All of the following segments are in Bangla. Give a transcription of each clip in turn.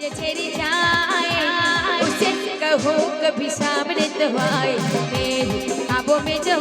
जचरी जाए। उसे कहो कभी सामने तो आए। मेरी आबों में जो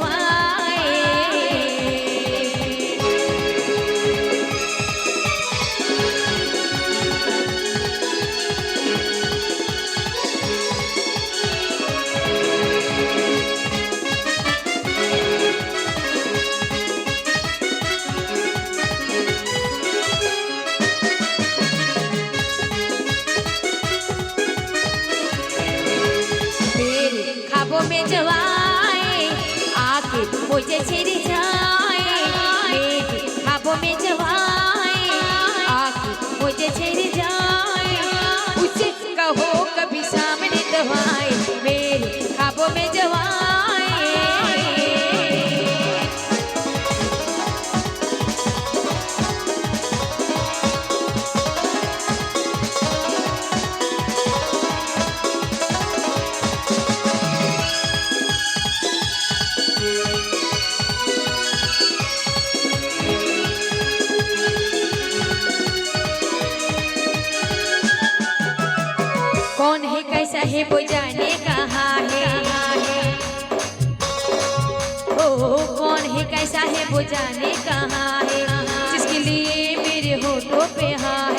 पे हाथ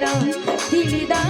মেরা দিলদার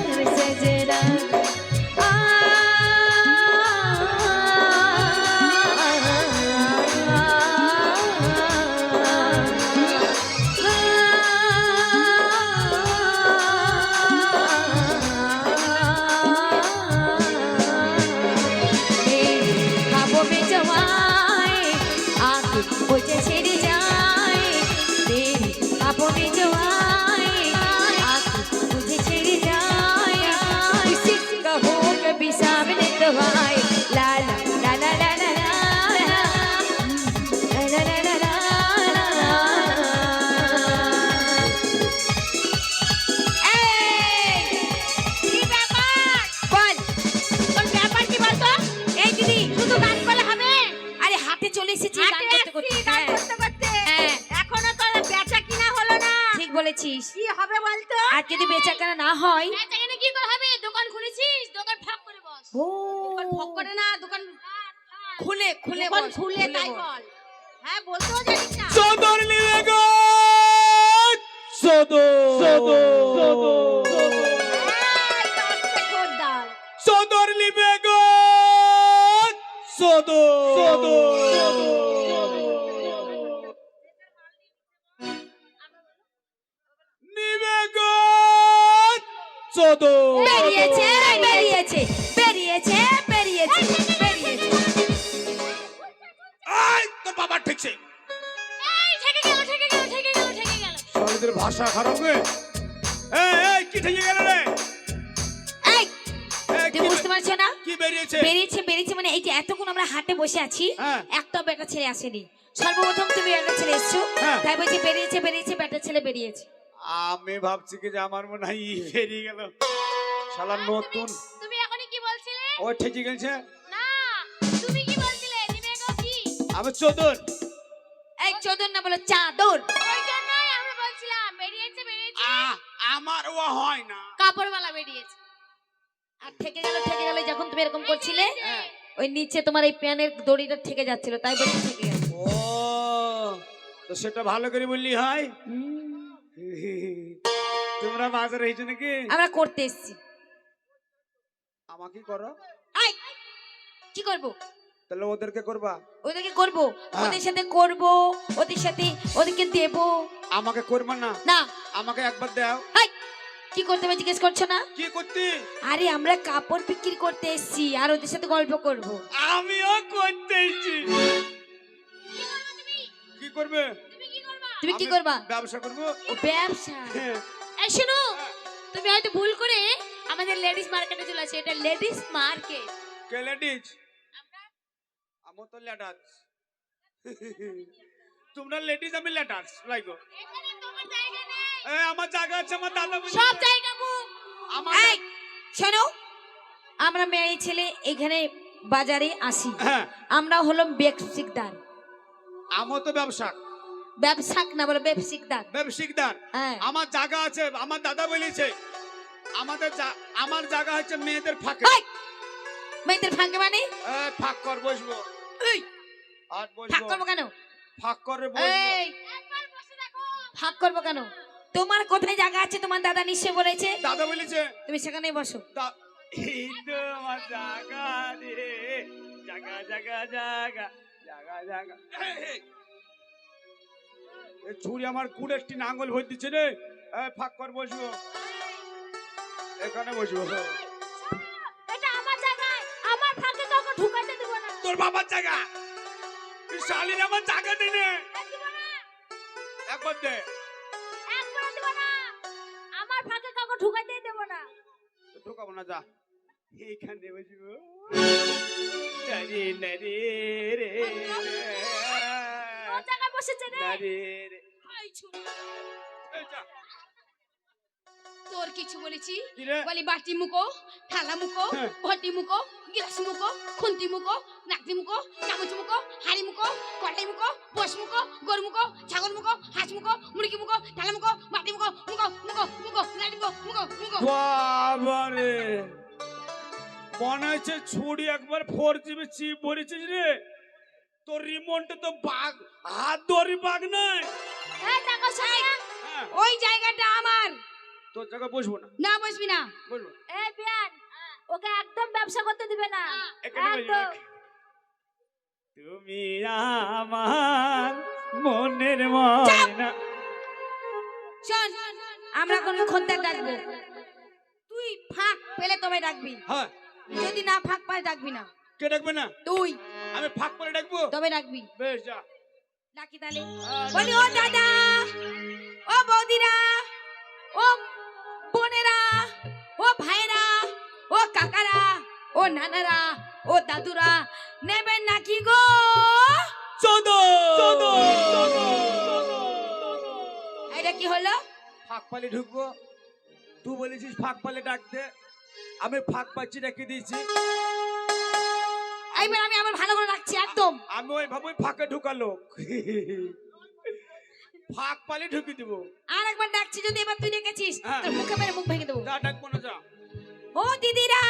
যদি বেচাকেনা না হয়। বেচাকেনা কি করে হবে? দোকান খুলেছিস? দোকান ফাঁক করে বস। ও। দোকান ফাঁক করে না দোকান খুলে খুলে বল খুলে তাই বল। হ্যাঁ বলতো জানিস না। সদর নিয়ে গো সদর সদর সদর সদর লিবে গো সদর সদর সদর চোদন বেরিয়েছে বেরিয়েছে বেরিয়েছে বেরিয়েছে বেরিয়েছে। আই তোর বাবা ঠিকছে। এই ঠেকে গেল ঠেকে গেল ঠেকে গেল ঠেকে গেল। শালিদের ভাষা খারাপ রে। এই এই কি থেকে গেল রে? এই এই, তুমি বুঝতে পারছ না? কি বেরিয়েছে? বেরিয়েছে বেরিয়েছে মানে এই যে এতক্ষণ আমরা হাটে বসে আছি হ্যাঁ। একটা বেটা ছেলে আসেনি। সর্বপ্রথম তুমি একটা ছেলে এসছো হ্যাঁ। তাই বলছি বেরিয়েছে বেরিয়েছে বেটা ছেলে বেরিয়েছে। আমি ভাবছি কি যে আমার মনে হয় ই বেরিয়ে গেল। শালা নতুন। তুমি এখনই কি বলছিলে? ও ঠিকই গেছে না তুমি কি বলছিলে? গো কি? আমি চোদন। এই চোদন না বলো চাদর। ওই জন্যই আমরা বলছিলাম বেরিয়েছে বেরিয়েছে। আমার ও হয় না। কাপড়ওয়ালা বেরিয়েছে। আর থেকে গেল থেকে গেল যখন তুমি এরকম করছিলে হ্যাঁ। ওই নিচে তোমার এই প্যানের দড়িটা থেকে যাচ্ছিল তাই বলছি থেকে গেল। ও তো সেটা ভালো করে বললি হয়। তোমরা বাজারে হয়েছো নাকি আমরা করতে এসেছি। আমাকে করো। আই কি করব? তাহলে ওদেরকে করবা? ওদেরকে করব। হ্যাঁ। ওদের সাথে করব। ওদের সাথে ওদেরকে দেব। আমাকে করবা না? না। আমাকে একবার দাও। হাই! কি করতে হবে জিজ্ঞেস করছ না? কি করতে? আরে আমরা কাপড় বিক্রি করতে এসেছি আর ওদের সাথে গল্প করব। আমিও করতে এসেছি। কি করবে তুমি? কি করবা? তুমি কি করবা? ব্যবসা করব। ও ব্যবসা? হ্যাঁ। শোনো তুমি হয়তো ভুল করে আমাদের লেডিস মার্কেটে চলে আসছো। এটা লেডিস মার্কেট কে লেডিজ আমি তো লেটার্স তোমরা লেডিস আমি লেটার্স লাইগো। এখানে তোমার জায়গা নেই। এ আমার জায়গা আছে আমার দাদা সব জায়গা বুক আমার শোনো আমরা মেয়ে ছেলে এখানে বাজারে আসি। হ্যাঁ। আমরা হলাম ব্যবসায়িকদার আমার তো ব্যবসা ব্যবসাক না বলো ব্যবসায়িকদার ব্যবসায়িকদার হ্যাঁ। আমার জায়গা আছে আমার দাদা বলেছে আমাদের আমার জায়গা হচ্ছে মেয়েদের ফাঁকে। মেয়েদের ভাগ্য মানে? ফাঁক কর বসবো। আর বসবো। করব কেন? ফাঁক করে বসে করব কেন? তোমার কোথায় জায়গা আছে? তোমার দাদা নিশ্চয় বলেছে। দাদা বলেছে তুমি সেখানেই বসো। আমার রে। জায়গা জায়গা জায়গা জায়গা জায়গা। ছুরি আমার কুড়ে একটি নাঙ্গল ভর দিচ্ছে রে। ফাঁক কর বসবো। এখানে বসবো। তোর বাবার জায়গা? তুই শালির আমার জায়গা দে নে। এই দিব না। একবার দে। আমার ফাঁকে কাউকে দেব না। ঢোকাবো না যা। এইখানে বসবো। রে জায়গায় বসেছে রে তোর কিছু বলেছি? বলি বাটি মুখো থালা মুখো হ্যাঁ। ঘটি মুখো গ্লাস মুখো খুন্তি মুখো নাকটি মুখো চামচ মুখো হাড়ি মুখো কটাই মুখো বস মুখো গরু মুখো ছাগল মুখো হাঁস মুখো মুরগি মুখো থালা মুখো বাটি মুখো মুখো মুখো মুখো লাডি মুখো মুখো মুখো। বাবারে। মনে হচ্ছে ছুরি একবার ফোর জিবি চিপ ভরেছিস রে। তোর রিমোটে তো বাঘ হাত ধরি বাঘ নাই এই দেখো সোনিয়া হ্যাঁ, ওই জায়গাটা আমার। তোর জায়গায় বসবো না? না বসবি না। বসবো। এই বিয়ান ওকে একদম ব্যবসা করতে দিবে না। একদম। তুমি আমার মনের ময়না। শোন আমরা কোনো খদ্দের ডাকবো। তুই ফাঁক পেলে তবে ডাকবি। হ্যাঁ। যদি না ফাঁক পাস ডাকবি না। কে ডাকবে না? তুই। আমি ফাঁক করে ডাকবো? তবে ডাকবি। বেশ যা। ডাকি তাহলে। বলি ও দাদা। ও বৌদিরা ও বোনেরা ও ভাইরা ও কাকারা ও নানারা ও দাদুরা নেবেন নাকি গো? এটা কি হলো? ফাঁক পালে ঢুকবো। তুই বলেছিস ফাঁক পালে ডাকতে। আমি ফাঁক পাচ্ছি রেখে দিয়েছি? এইবার আমি আমার ভালো করে রাখছি একদম। আমি ওই ভাবে ফাঁকে ঢুকালো ফাঁক পালে ঢুকি দিব। আর একবার ডাকছি যদি এবার তুই ডেকেছিস হ্যাঁ। তোর মুখে মেরে মুখ ভেঙে দেবো। যা ডাকবো না যা। ও দিদিরা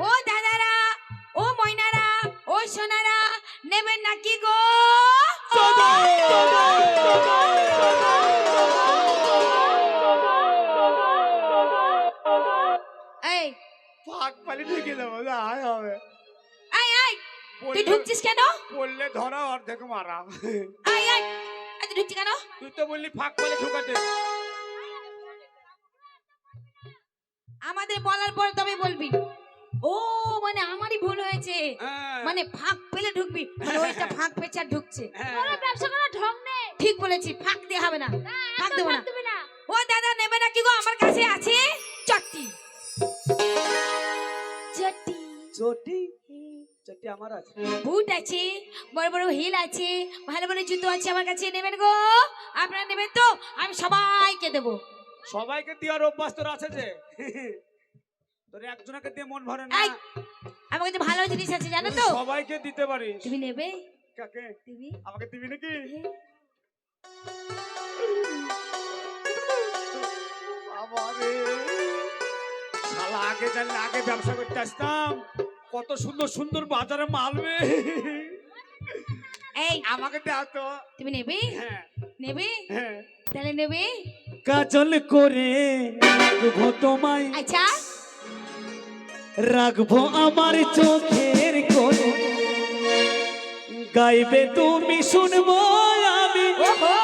ও দাদারা ও ময়নারা ও সোনারা নেবেন নাকি গো? এই ফাঁক পালে ঢুকে দেবো যা হবে। তুই ঢুকছিস কেন? পড়লে ধরা অর্ধেক মারা আই আই আই তুই ঢুকছিস কেন? তুই তো বললি ফাঁক পালে ঢুকাতে। আমাদের বলার পর তবে বলবি। ও মানে আমারই ভুল হয়েছে। হ্যাঁ, মানে ফাঁক পেলে ঢুকবি। মানে ওইটা ফাঁক পেঁচে আর ঢুকছে। হ্যাঁ। ব্যবসা করার ঢং নেই ঠিক বলেছি ফাঁক দিয়ে হবে না। ফাঁক দেবো না। ও দাদা নেবে না কি গো? আমার কাছে আছে চট্টি চট্টি চটি? চটি আমার আছে। বুট আছে বড় বড় হিল আছে ভালো ভালো জুতো আছে আমার কাছে নেবেন গো? আপনারা নেবেন তো? আমি সবাইকে দেবো। সবাইকে দেওয়ার অভ্যাস তোর আছে যে? তোর একজনকে দিয়ে মন ভরে না। আমার কাছে ভালো জিনিস আছে জানো তো? সবাইকে দিতে পারিস। তুমি নেবে? কাকে? তুমি? আমাকে দিবি নাকি? বাবারে। শালা আগে জানলে আগে ব্যবসা করতে আসতাম। কত সুন্দর সুন্দর বাজারে মালবে এই আমাকে দাও তো। তুমি নেবে? হ্যাঁ। নেবে? হ্যাঁ। তাহলে নেবে? কাজল করে রাখব তোমায়। আচ্ছা। রাখব আমার চোখের কোণে। গাইবে তুমি শুনব আমি। ওহো।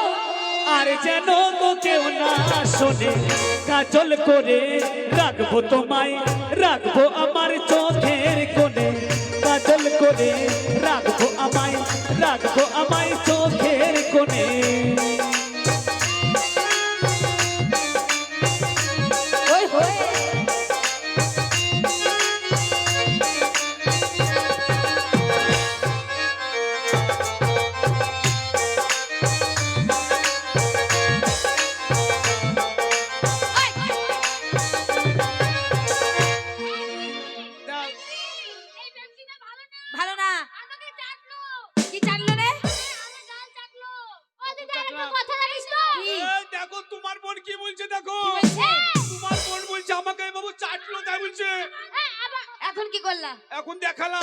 আর যেন তো কেউ না শোনে। কাজল করে রাখব তোমায়। রাখব আমার চোখের কোণে বাদল করে রাখব আমায় রাখব আমায়।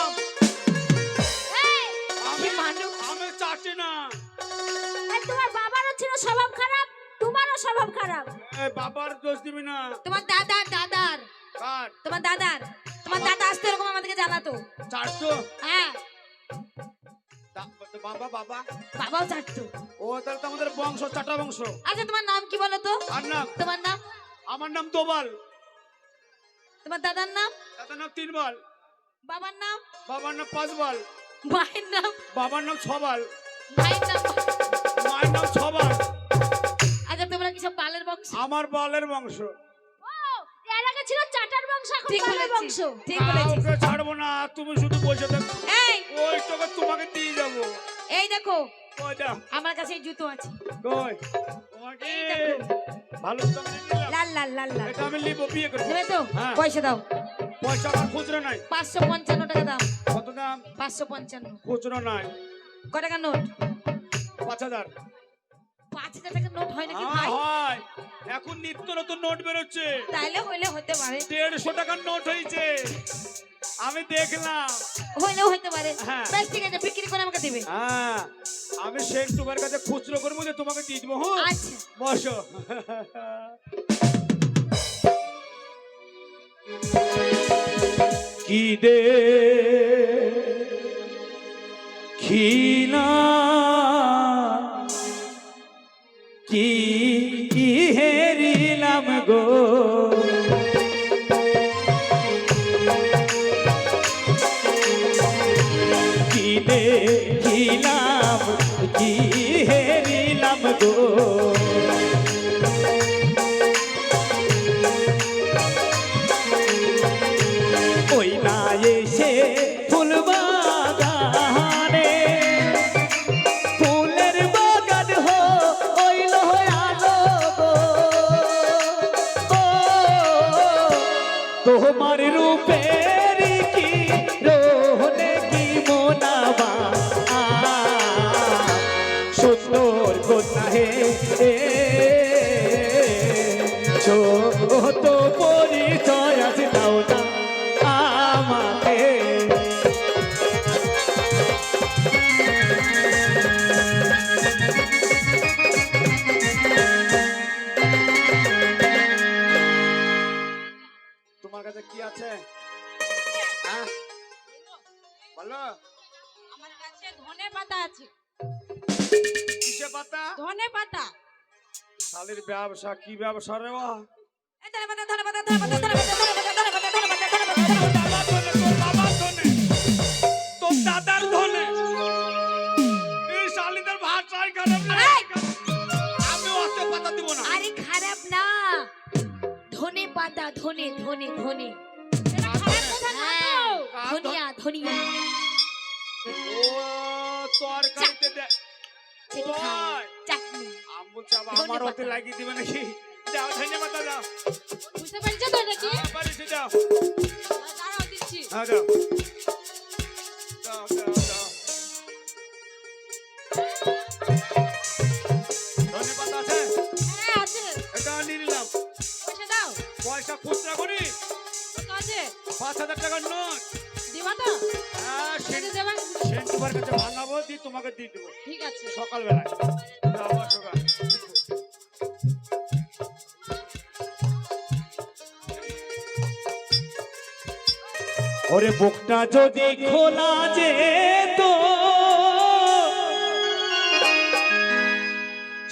দেখালাম আমি মানুষ। আমি চাটে না। তোমার বাবারও ছিল স্বভাব খারাপ তোমারও স্বভাব খারাপ। এ, বাবার দোষ দিবি না। তোমার দাদার দাদার। কার? তোমার দাদার। তোমার দাদা আসতো এরকম আমাদেরকে জানাতো। চারশো? হ্যাঁ। বাবা বাবা? বাবাও চাটতো ও তাহলে তো আমাদের বংশ চাটা বংশ। আচ্ছা তোমার নাম কি বলো তো? আর নাম? তোমার নাম? আমার নাম দোবাল তোমার দাদার নাম? দাদার নাম তিনবাল। বাবার নাম? বাবার নাম পাঁচবাল। মায়ের নাম? বাবার নাম ছবাল। মায়ের নাম? মায়ের নাম ছবাল। আচ্ছা তোমরা কি সব বালের বংশ? আমার বালের বংশ। ও এর আগে ছিল চাটার বংশ এখন ঠিক বালের বলেছিস বংশ। ঠিক বলেছিস। কাউকে ছাড়বো না তুমি শুধু বসে থাকো। এই! ওই তোকে তোমাকে দিয়ে যাব। এই দেখো আমার কাছে জুতো আছে। কই? ভালো তো লাল লাল লাল লাল। এটা আমি নিবো বিয়ে করব। তো? হ্যাঁ। পয়সা দাও। পয়সা আমার খুচরো নাই। পাঁচশো পঞ্চান্ন টাকা দাম। কত দাম? পাঁচশো পঞ্চান্ন। খুচরো নাই। ক টাকা নোট? পাঁচ হাজার। পাঁচ হাজার টাকা নোট হয় নাকি হ্যাঁ, ভাই? হয়। এখন নিত্য নতুন নোট বেরোচ্ছে। তাইলে হইলে হতে পারে। দেড়শো টাকার নোট হয়েছে আমি দেখলাম। হইলেও হতে পারে। হ্যাঁ। বেশ ঠিক আছে বিক্রি করে আমাকে দিবে। হ্যাঁ। আমি শেখ তোমার কাছে খুচরো করব যে তোমাকে দিয়ে দেবো হ্যাঁ আচ্ছা। বসো। কি দে Ei. eu শালের ব্যবসা কি ব্যবসা রে বা তোর দাদার ধনে। এই শালিদের খারাপ আমি অত পাতা দিব না। আরে খারাপ না। ধনে পাতা হ্যাঁ, ধনিয়া ধনিয়া। ও তরকারিতে দে আমার ওতে লাগিয়ে দিবে নাকি? যাও ধন্যবাদ দাও বুঝতে পারছ তো এটা কি বাড়িতে যাও। দাঁড়াও দিচ্ছি হ্যাঁ যাও। যাও যাও যাও ধন্যবাদ আছে? হ্যাঁ আছে। এটা নিয়ে নিলাম। পয়সা দাও। পয়সা খুচরা করি? আছে। পাঁচ হাজার টাকার নোট। দিবা তো? হ্যাঁ সেন্টুবার কাছে ভাঙাবো দিয়ে তোমাকে দিয়ে দেবো। ঠিক আছে। সকালবেলায়। ওরে বুকটা যদি খোলা যেত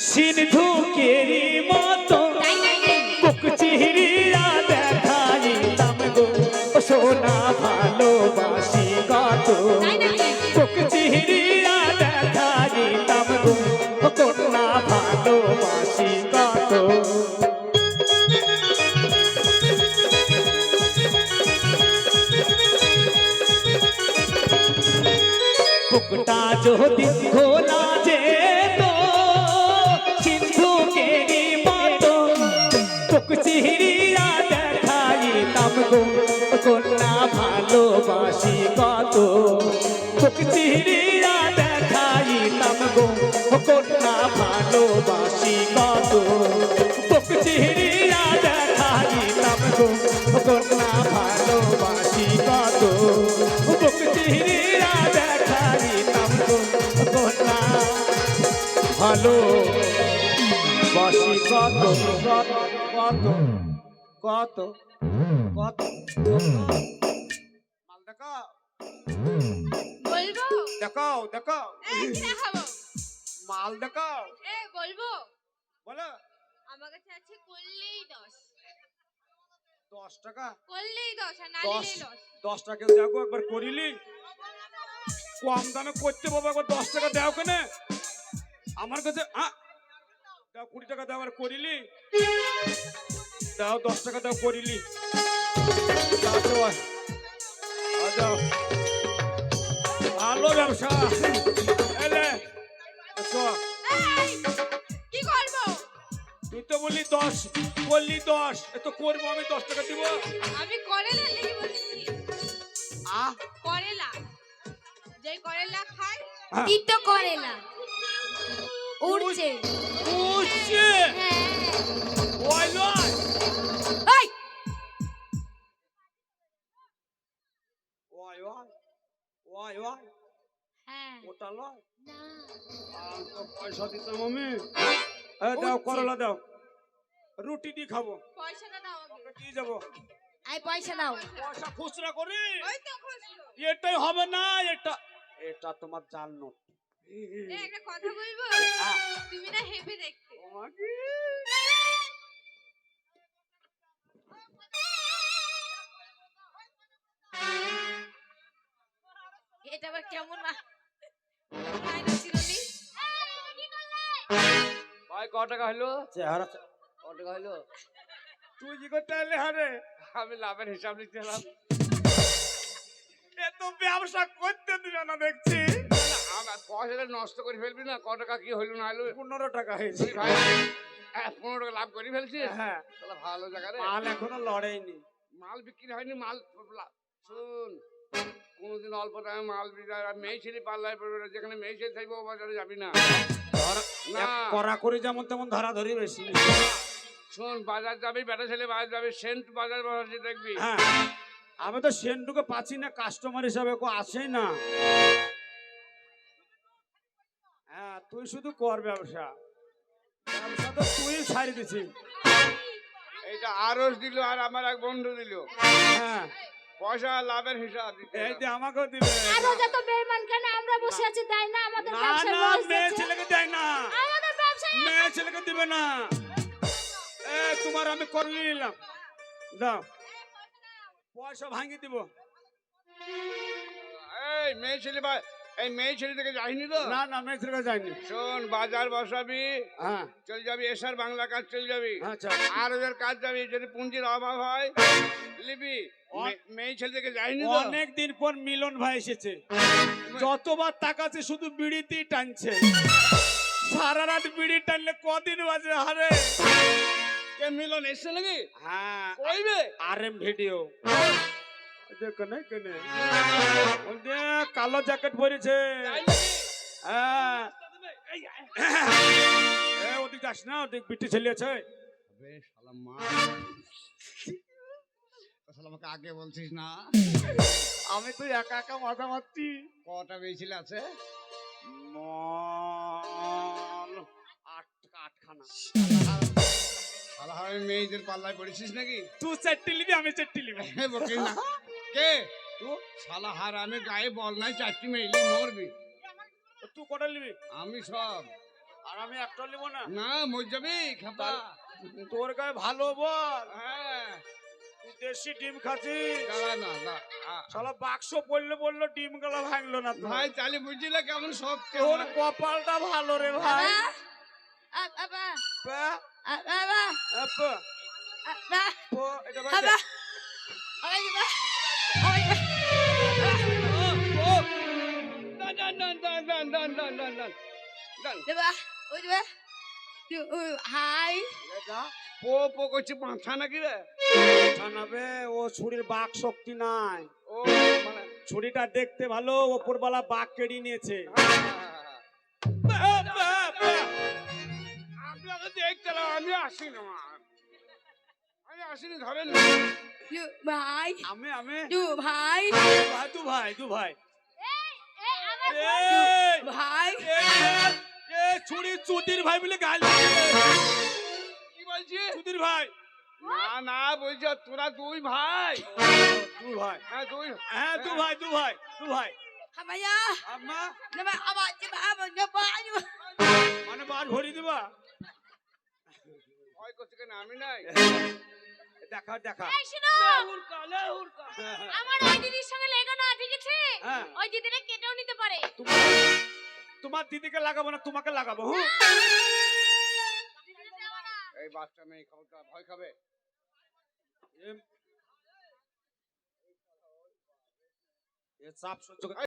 সিন্ধুকেরই মতো বুক চিহরিয়া দেখাইতাম গো। সোনা ভালোবাসি কত নাকি? বুক চিহরিয়া ভালো বাসি কত কত কত কত কত মাল দেখাও। বলব? দেখাও দেখাও। এই কি দেখাবো। মাল দেখাও। এ বলব? বলো। আমার কাছে আছে করলেই দশ। দশ টাকা? করলেই দশ আর না দশ নিলেই দশ। দশ টাকা। দেখো একবার করিলি। কম দামে করতে বাবা একবার দশ টাকা দাও কেনে। আমার কাছে আ, দাও কুড়ি টাকা দাও একবার করিলি? দাও দশ টাকা দাও করিলি। আর। আর ভালো ব্যবসা। এলে তুই তো বললি দশ বললি দশ এ তো করব আমি দশ টাকা দিব। আমি করেলা লেগে বলেছি? আহ করেলা। যে করেলা খাই হ্যাঁ। তিতো করেলা। উড়ছে। হ্যাঁ ওই এই! ওই ওই ওই ওই হ্যাঁ। ওটা লয় না। আর তো পয়সা দিতাম আমি এ দাও করলা দাও। রুটি খাব। পয়সাটা দাও আগে। তোকে দিয়ে যাব? আই পয়সা দাও। পয়সা খুচরা করি? ওই তো খুশলো এটাই হবে না এটা এটা তোমার জাল নোট। একটা কথা বলব? তুমি না হেভি দেখতে। এটা আবার কেমন না? চিরুনি ভাই ক টাকা হলো? চেহারা ক টাকা হলো? তুই কি করতে এলে হারে আমি লাভের হিসাব লিখতে এলাম। এ তো ব্যবসা করতে দিবে না দেখছি। পয়সাটা নষ্ট করে ফেলবি না ক টাকা কি হইল না হলো পনেরো টাকা হয়েছে। ভাই হ্যাঁ, পনেরো টাকা লাভ করে ফেলছিস? হ্যাঁ। তাহলে ভালো জায়গা রে। মাল এখনও লড়াইনি। মাল বিক্রি হয়নি মাল শুন কোনোদিন অল্প দামে মাল বিক্রি মেয়ে ছেলে পাল্লায় পড়বে না। যেখানে মেয়ে ছেলে থাকবে ও বাজারে যাবি না। না। করা করি যেমন তেমন ধরা ধরি বেশি। শোন বাজার যাবি বেটা ছেলে বাজার যাবে সেন্ট বাজার বাজার দেখবি। হ্যাঁ। আমি তো সেন্টুকে পাচ্ছি না কাস্টমার হিসাবে কো আসেই না। তুই শুধু কর ব্যবসা। ব্যবসা তো তুই ছাড়ি দিছি এইটা আরস দিল আর আমার এক বন্ধু দিল। হ্যাঁ। পয়সা লাভের হিসাব দিতে এই যে আমাকেও দিবে। আরও যত বেমান কেন আমরা বসে আছি তাই না আমাদের না না মেয়ে ছেলেকে দেয় না। আমাদের ব্যবসায় মেয়ে ছেলেকে দিবে না। এ তোমার আমি করে নিলাম। দাও। পয়সা ভাঙি দিব। এই মেয়ে ছেলে ভাই এই মেয়ে ছেলে থেকে যাইনি তো? না না মেয়ে কাছে যাইনি শোন বাজার বসাবি হ্যাঁ। চল যাবি এসার বাংলা কাজ চল যাবি। আচ্ছা আর ওদের কাজ যাবি যদি পুঁজির অভাব হয় লিবি মেয়ে ছেলে থেকে যাইনি তো? অনেক দিন পর মিলন ভাই এসেছে। যতবার তাকাচ্ছে শুধু বিড়িতেই টানছে। সারা রাত বিড়ি টানলে কদিন বাজবে? হারে কে মিলন এসছে নাকি? হ্যাঁ। কইবে? আর এম ভিডিও। কেনে কেনে? ওই কালো জ্যাকেট পরেছে। হ্যাঁ। এ, ওদিক যাস না ওদিক বিটি ছেলে আছে। আবে শালা মা। শালা আমাকে আগে বলছিস না? আমি তো একা একা মাথা মারছি। কটা মেয়ে ছেলে আছে আট আটখানা। শালা আমি মেয়েদের পাল্লায় পড়েছিস নাকি? তুই চারটি লিবি আমি চারটি লিবি বকিস না। কে? তুই শালা হার আমি গায়ে বল নাই চারটি মেয়েলি মরবি। তুই কটা লিবি আমি সব। আর আমি একটা লিব না? না মর যাবি খেপা। তোর গায়ে ভালো বল। হ্যাঁ। তুই দেশি ডিম খাচ্ছিস। না দাঁড়া। শালা বাক্স পড়লে বলল ডিমগুলো ভাঙলো না ভাই তাহলে বুঝলি কেমন সব তোর কপালটা ভালো রে ভাই। apa pa apa apa apa apa po itu apa apa apa apa done, done, done, done, done, done, done, done. Done. দেবা ওই দেবা হাই পো পো করছি মাথা নাকি রে মাথা নাবে ও ছুরির বাক শক্তি নাই ও মানে ছুরিটা দেখতে ভালো ওপরবালা বাক কেড়ে নিয়েছে আপনাকে আমি আসি না আমি আসিনি ধরেন। ভাই। আমি আমি। দু ভাই। ভাই দু ভাই দু ভাই। ভাই। ছুরি চুদির ভাই বলে গাল কি বলছি? চুদির ভাই। না না বলছি তোরা দুই ভাই। দু ভাই। হ্যাঁ দুই। হ্যাঁ দু ভাই দু ভাই দু ভাই। হামায়া। আম্মা। দেবা আবা দেবা আবা দেবা মানে বার ভরি দিবা? করছে কেন? আমি নাই। দেখা দেখা। এই শোনো! আমার ওই দিদির সঙ্গে লেগো না ঠিক আছে হ্যাঁ। ওই কেটেও নিতে পারে। তোমার দিদিকে লাগাবো না তোমাকে লাগাবো হ্যাঁ এই বাচ্চা মেয়ে খবরটা ভয় খাবে? এ চাপ সহ্য